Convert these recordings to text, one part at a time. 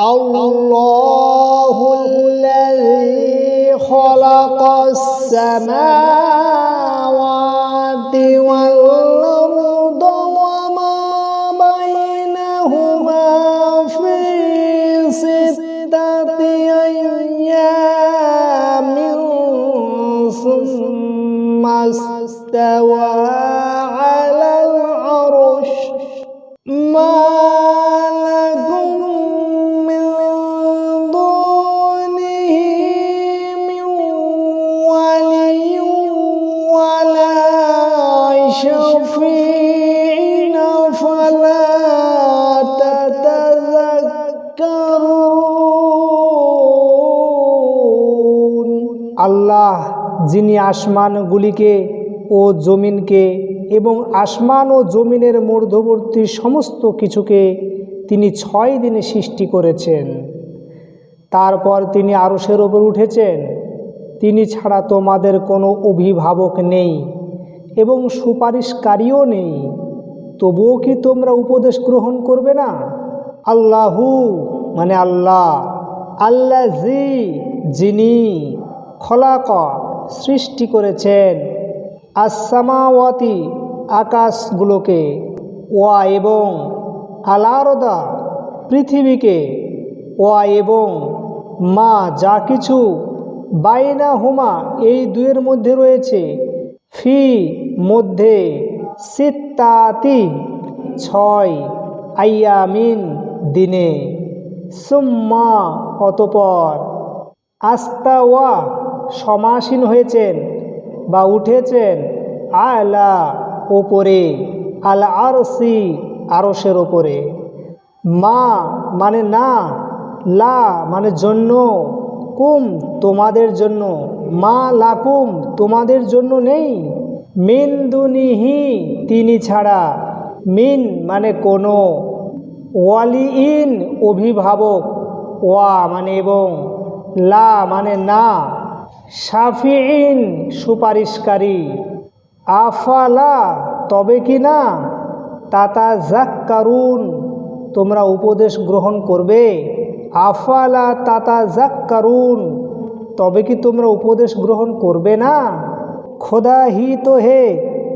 الله الذي خلق السماوات والأرض وما بينهما في ستة أيام ثم استوى على العرش. ما আল্লাহ, যিনি আসমানগুলিকে ও জমিনকে এবং আসমান ও জমিনের মধ্যবর্তী সমস্ত কিছুকে তিনি ছয় দিনে সৃষ্টি করেছেন। তারপর তিনি আরশের ওপর উঠেছেন। তিনি ছাড়া তোমাদের কোনো অভিভাবক নেই এবং সুপারিশকারীও নেই। তবুও কি তোমরা উপদেশ গ্রহণ করবে না? আল্লাহু মানে আল্লাহ। আল্লাহ যিনি খলাক সৃষ্টি করেছেন আসামাওয়াতি আকাশগুলোকে ওয়া এবং আলারদা পৃথিবীকে ওয়া এবং মা যা কিছু বাইনা হুমা এই দুয়ের মধ্যে রয়েছে, ফি মধ্যে সিত্তাতি ছয় আইয়ামিন দিনে, সুম্মা অতপর আস্তাওয়া সমাসীন হয়েছেন বা উঠেছেন আলা ওপরে আল আরসি আরসের ওপরে মা মানে না, লা মানে জন্য, কুম তোমাদের জন্য, মা লাকুম তোমাদের জন্য নেই। মিন দুনিহি তিনি ছাড়া, মিন মানে কোনো। ওয়ালিইন অভিভাবক, ওয়া মানে এবং, লা মানে না। শাফিইন সুপারিশকারী আফালা তবে কি না তাতা জাক্কারুন তোমরা উপদেশ গ্রহণ করবে আফালা তাতা জাক্কারুন তবে কি তোমরা উপদেশ গ্রহণ করবে না खुदा ही तो है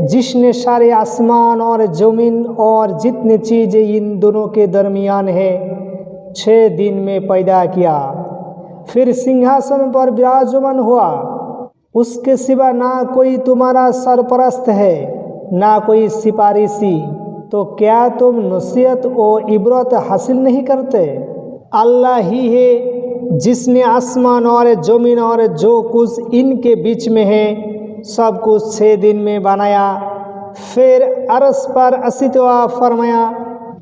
जिसने सारे आसमान और ज़मीन और जितनी चीज़ें इन दोनों के दरमियान है छः दिन में पैदा किया फिर सिंहासन पर विराजमान हुआ। उसके सिवा ना कोई तुम्हारा सरपरस्त है, ना कोई सिपारिशी तो क्या तुम नसीहत और इबरत हासिल नहीं करते? अल्लाह ही है, जिसने आसमान और ज़मीन और जो कुछ इनके बीच में है, सब कुछ छः दिन में बनाया। फिर अरस पर अस्तित्व फरमाया,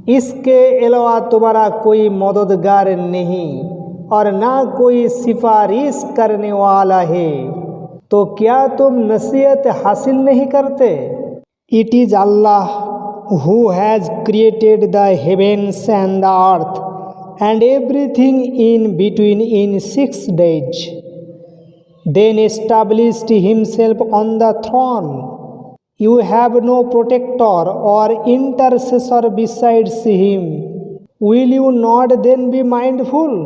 इसके अलावा तुम्हारा कोई मददगार नहीं। और ना कोई सिफारिश करने वाला है। तो क्या तुम नसीहत हासिल नहीं करते? It is Allah who has created the heavens and the earth and everything in between in six days then establish himself on the throne you have no protector or intercessor besides him will you not then be mindful